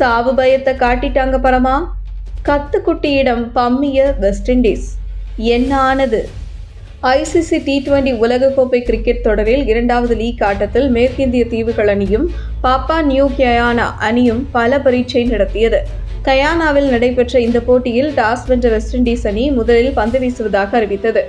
சாவு பயத்தை காட்டிட்டாங்க பரமா? கத்துக்குட்டியிடம் பம்மிய west Indies என்ன ஆனது? ஐசிசி டி டுவெண்டி உலகக்கோப்பை கிரிக்கெட் தொடரில் இரண்டாவது லீக் ஆட்டத்தில் மேற்கிந்திய தீவுகள் அணியும் பாப்பா நியூ கயானா அணியும் பல பரீட்சை நடத்தியது. கயானாவில் நடைபெற்ற இந்த போட்டியில் டாஸ் வென்ற வெஸ்ட் இண்டீஸ் அணி முதலில் பந்து வீசுவதாக அறிவித்தது.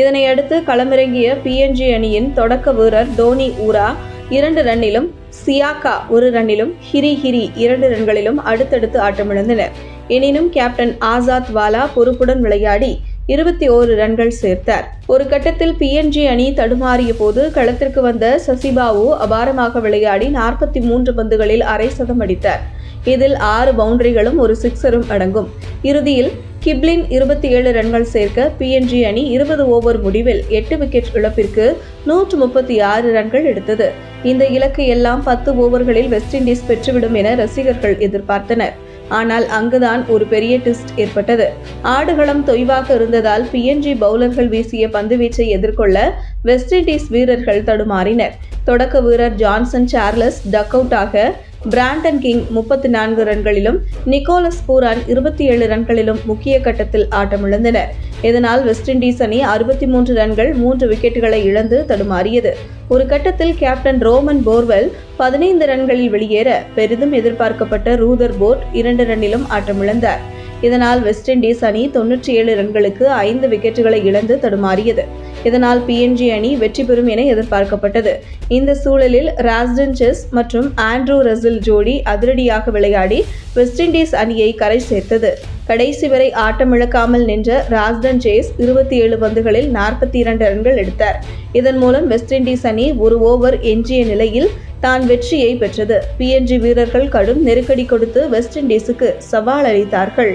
இதனையடுத்து களமிறங்கிய பிஎன்ஜி அணியின் தொடக்க வீரர் தோனி ஊரா இரண்டு ரன்னிலும் சியாக்கா ஒரு ரன்னிலும் ஹிரி ஹிரி இரண்டு ரன்களிலும் அடுத்தடுத்து ஆட்டமிழந்தனர் எனினும் கேப்டன் ஆசாத் வாலா பொறுப்புடன் விளையாடி இருபத்தி ஓரு ரன்கள் சேர்த்தார். ஒரு கட்டத்தில் பிஎன்ஜி அணி தடுமாறிய போது களத்திற்கு வந்த சசிபாவு அபாரமாக விளையாடி நாற்பத்தி மூன்று பந்துகளில் அரை சதம் அடித்தார். இதில் ஆறு பவுண்டரிகளும் ஒரு சிக்ஸரும் அடங்கும். இறுதியில் கிப்ளின் இருபத்தி ஏழு ரன்கள் சேர்க்க பிஎன்ஜி அணி இருபது ஓவர் முடிவில் எட்டு விக்கெட் இழப்பிற்கு நூற்று முப்பத்தி ஆறு ரன்கள் எடுத்தது. இந்த இலக்கு எல்லாம் பத்து ஓவர்களில் வெஸ்ட் இண்டீஸ் பெற்றுவிடும் என ரசிகர்கள் எதிர்பார்த்தனர். ஆனால் அங்குதான் ஒரு பெரிய டிஸ்ட் ஏற்பட்டது. ஆடுகளம் தொய்வாக இருந்ததால் பிஎன்ஜி பவுலர்கள் வீசிய பந்துவீச்சை எதிர்கொள்ள வெஸ்ட் இண்டீஸ் வீரர்கள் தடுமாறினர். தொடக்க வீரர் ஜான்சன் சார்லஸ் டக் அவுட் ஆக பிராண்டன் கிங் முப்பத்தி நான்கு ரன்களிலும் நிக்கோலஸ் பூரான் இருபத்தி ஏழு ரன்களிலும் முக்கிய கட்டத்தில் ஆட்டமிழந்தனர். இதனால் வெஸ்ட் இண்டீஸ் அணி அறுபத்தி மூன்று ரன்கள் மூன்று விக்கெட்டுகளை இழந்து தடுமாறியது. ஒரு கட்டத்தில் கேப்டன் ரோமன் போர்வெல் பதினைந்து ரன்களில் வெளியேற பெரிதும் எதிர்பார்க்கப்பட்ட ரூதர் போர்ட் இரண்டு ரன்னிலும் ஆட்டமிழந்தார். இதனால் வெஸ்ட் இண்டீஸ் அணி தொன்னூற்றி ஏழு ரன்களுக்கு ஐந்து விக்கெட்டுகளை இழந்து தடுமாறியது. இதனால் பிஎன்ஜி அணி வெற்றி பெறும் என எதிர்பார்க்கப்பட்டது. இந்த சூழலில் ராஸ்டன் செஸ் மற்றும் ஆண்ட்ரூ ரசில் ஜோடி அதிரடியாக விளையாடி வெஸ்ட் இண்டீஸ் அணியை கரை சேர்த்தது. கடைசி வரை ஆட்டமிழக்காமல் நின்ற ராஸ்டன் சேஸ் இருபத்தி ஏழு பந்துகளில் நாற்பத்தி இரண்டு ரன்கள் எடுத்தார். இதன் மூலம் வெஸ்ட் இண்டீஸ் அணி ஒரு ஓவர் எஞ்சிய நிலையில் தான் வெற்றியை பெற்றது. பிஎன்ஜி வீரர்கள் கடும் நெருக்கடி கொடுத்து வெஸ்ட் இண்டீஸுக்கு சவால் அளித்தார்கள்.